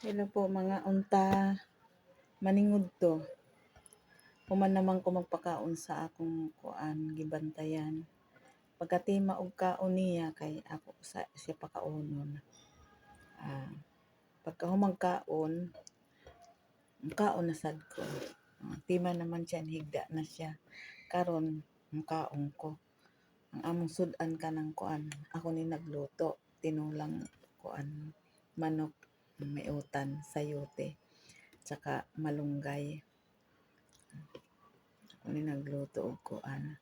Hello po mga unta. Maningod to. Human naman ko magpakaon sa akong kuan gibantayan. Pagkati maog kaon niya kay ako sa siya pakaunon. Ah, pagka humang kaon, kaon na sad ko. Ah, tima naman siya higda na siya. Karon kaon ko. Ang among sudan ka ng kuan. Ako ni nagluto. Tinulang kuan manok may utan, sayote, tsaka malunggay. Ako ni nagluto og kuan.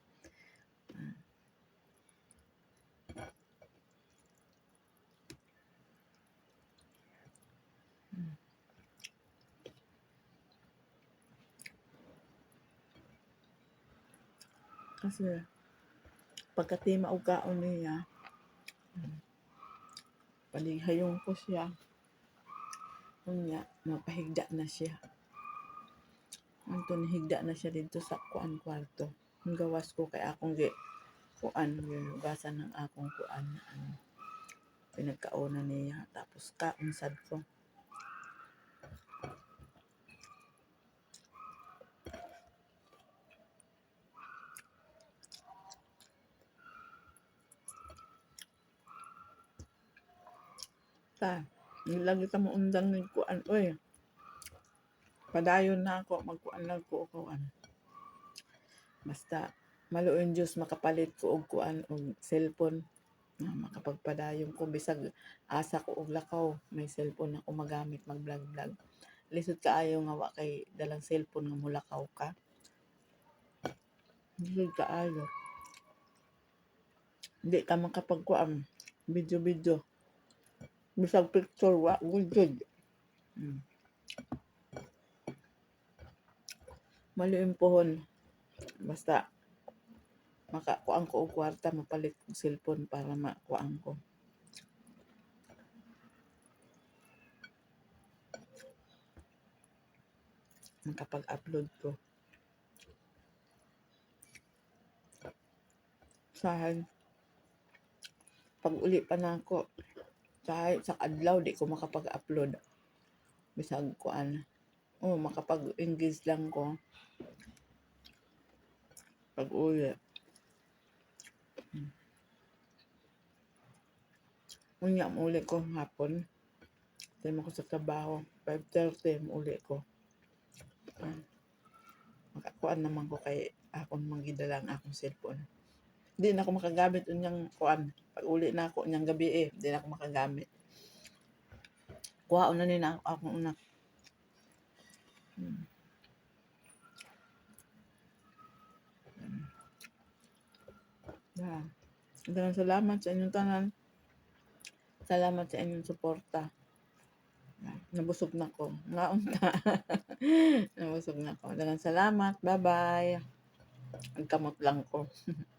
Kasi pagkati maog kaon niya, palighayon ko siya. Unya, mapahigda na siya. Anto higda na siya dito sa kuan kwarto. Ang gawas ko kay akong gi kuan gasan ng akong kuan ang pinagkauna niya tapos kaon sad ko. Ta, lagi ta mo undang ng kuan oy. Padayon na ako magkuan lang ko kuan. Basta maluon Diyos makapalit ko og kuan og cellphone. Na makapagpadayon ko bisag asa ko og lakaw may cellphone ako magamit mag vlog vlog lisod kaayo nga wa kay dalang cellphone nga mulakaw ka. Lisod kaayo hindi ka makapagkuan. Video video bisag picture wa good hmm. maluin pohon. Basta makakuan ko og kwarta mapalit og cellphone para makuan ko. Makapag-upload ko. Sahay pag uli pa na ako sahay sa adlaw di ko makapag-upload bisag kuan oh makapag-engage lang ko pag uli Unya mo uli ko hapon. Tayo mo ko sa trabaho. 5.30 mo uli ko. Makakuan naman ko kay akong magidala ang akong cellphone. Hindi na ako makagamit unyang kuan. Uli na ako unyang gabi eh, hindi na ako makagamit. Kuha na na akong una. Hmm. Yeah. Salamat sa inyong tanan. Salamat sa inyong suporta. Nabusog na ko. Ngaon ka. Nabusog na ko. Dagang salamat. Bye-bye. Ang kamot lang ko.